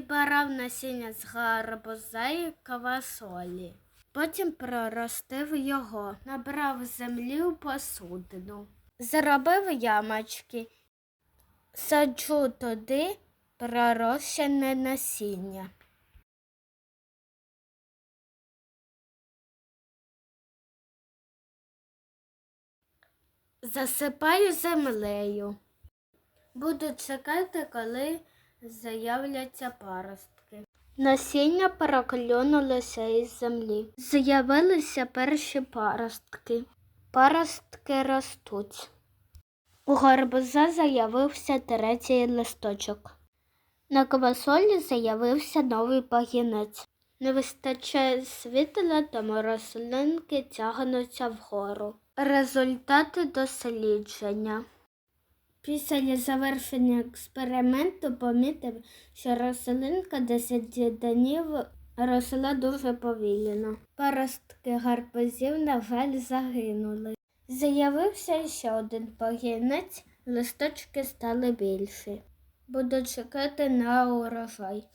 Зібрав насіння з гарбуза і квасолі. Потім проростив його, набрав землі у посудину, зробив ямочки, саджу туди пророщене насіння. Засипаю землею. Буду чекати, коли з'являться паростки. Насіння проклюнулося із землі. З'явилися перші паростки. Паростки ростуть. У гарбуза з'явився третій листочок. На квасолі з'явився новий пагінець. Не вистачає світла, тому рослинки тягнуться вгору. Результати дослідження. Після завершення експерименту помітив, що рослинка 10 днів росла дуже повільно. Паростки гарбузів, на жаль, загинули. З'явився ще один погінець, листочки стали більші. Буду чекати на урожай.